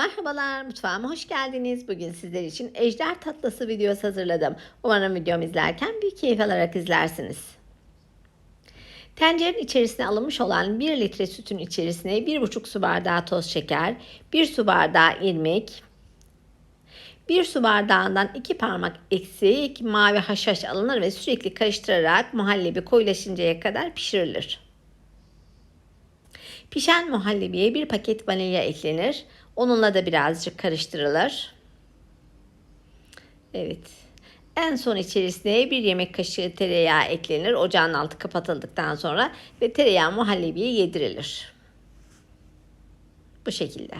Merhabalar, mutfağıma hoş geldiniz. Bugün sizler için ejder tatlısı videosu hazırladım. Umarım videomu izlerken bir keyif alarak izlersiniz. Tencerenin içerisine alınmış olan 1 litre sütün içerisine 1,5 su bardağı toz şeker, 1 su bardağı irmik, 1 su bardağından 2 parmak eksik mavi haşhaş alınır ve sürekli karıştırarak muhallebi koyulaşıncaya kadar pişirilir. Pişen muhallebiye bir paket vanilya eklenir. Onunla da birazcık karıştırılır. Evet. En son içerisine bir yemek kaşığı tereyağı eklenir. Ocağın altı kapatıldıktan sonra ve tereyağı muhallebiye yedirilir. Bu şekilde.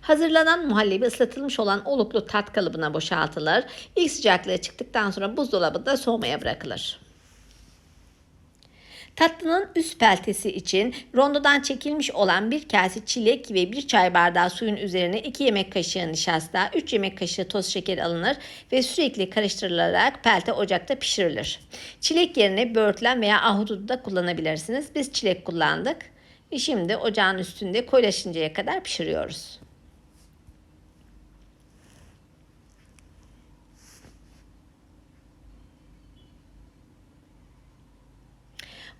Hazırlanan muhallebi ıslatılmış olan oluklu tat kalıbına boşaltılır. İlk sıcaklığı çıktıktan sonra buzdolabında soğumaya bırakılır. Tatlının üst peltesi için rondodan çekilmiş olan bir kase çilek ve bir çay bardağı suyun üzerine 2 yemek kaşığı nişasta, 3 yemek kaşığı toz şeker alınır ve sürekli karıştırılarak pelte ocakta pişirilir. Çilek yerine böğürtlen veya ahududu da kullanabilirsiniz. Biz çilek kullandık şimdi ocağın üstünde koyulaşıncaya kadar pişiriyoruz.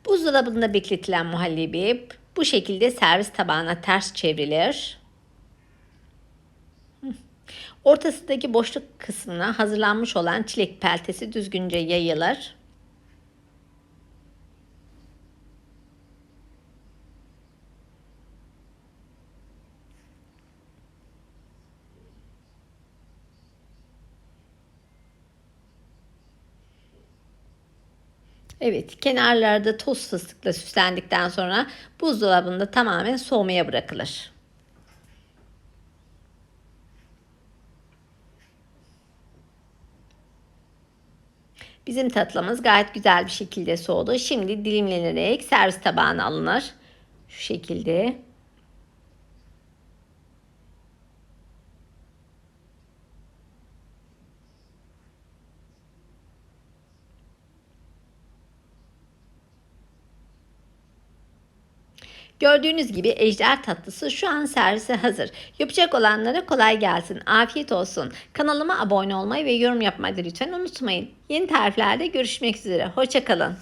Buzdolabında bekletilen muhallebi bu şekilde servis tabağına ters çevrilir. Ortasındaki boşluk kısmına hazırlanmış olan çilek peltesi düzgünce yayılır. Evet, kenarlarda toz fıstıkla süslendikten sonra buzdolabında tamamen soğumaya bırakılır. Bizim tatlımız gayet güzel bir şekilde soğudu. Şimdi dilimlenerek servis tabağına alınır. Şu şekilde. Gördüğünüz gibi ejder tatlısı şu an servise hazır. Yapacak olanlara kolay gelsin. Afiyet olsun. Kanalıma abone olmayı ve yorum yapmayı lütfen unutmayın. Yeni tariflerde görüşmek üzere. Hoşçakalın.